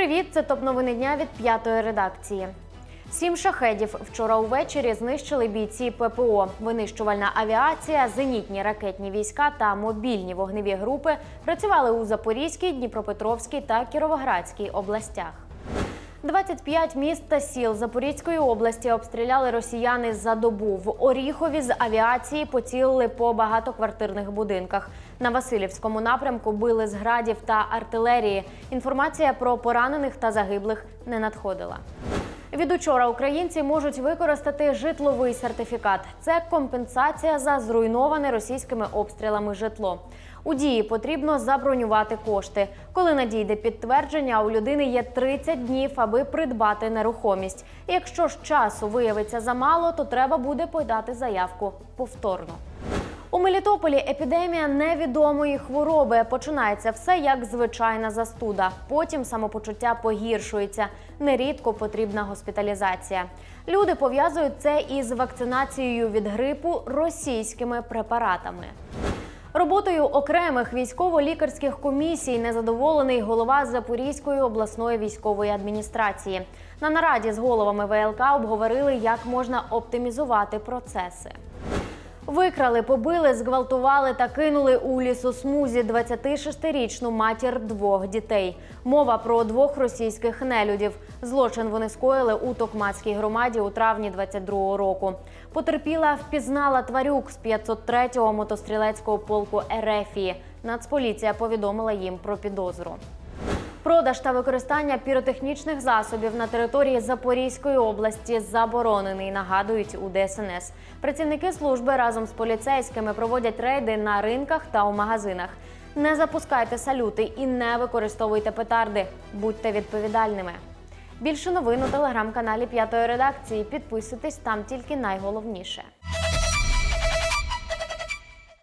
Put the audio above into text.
Привіт, це топ новини дня від п'ятої редакції. Сім шахедів вчора увечері знищили бійці ППО. Винищувальна авіація, зенітні ракетні війська та мобільні вогневі групи працювали у Запорізькій, Дніпропетровській та Кіровоградській областях. 25 міст та сіл Запорізької області обстріляли росіяни за добу. В Оріхові з авіації поцілили по багатоквартирних будинках. На Васильівському напрямку били з градів та артилерії. Інформація про поранених та загиблих не надходила. Від учора українці можуть використати житловий сертифікат. Це компенсація за зруйноване російськими обстрілами житло. У дії потрібно забронювати кошти. Коли надійде підтвердження, у людини є 30 днів, аби придбати нерухомість. Якщо ж часу виявиться замало, то треба буде подати заявку повторно. Мелітополі епідемія невідомої хвороби. Починається все як звичайна застуда. Потім самопочуття погіршується. Нерідко потрібна госпіталізація. Люди пов'язують це із вакцинацією від грипу російськими препаратами. Роботою окремих військово-лікарських комісій незадоволений голова Запорізької обласної військової адміністрації. На нараді з головами ВЛК обговорили, як можна оптимізувати процеси. Викрали, побили, зґвалтували та кинули у лісосмузі 26-річну матір двох дітей. Мова про двох російських нелюдів. Злочин вони скоїли у Токмацькій громаді у травні 22-го року. Потерпіла впізнала тварюк з 503-го мотострілецького полку Ерефії. Нацполіція повідомила їм про підозру. Продаж та використання піротехнічних засобів на території Запорізької області заборонений, нагадують у ДСНС. Працівники служби разом з поліцейськими проводять рейди на ринках та у магазинах. Не запускайте салюти і не використовуйте петарди. Будьте відповідальними. Більше новин у телеграм-каналі П'ятої редакції. Підписуйтесь там тільки найголовніше.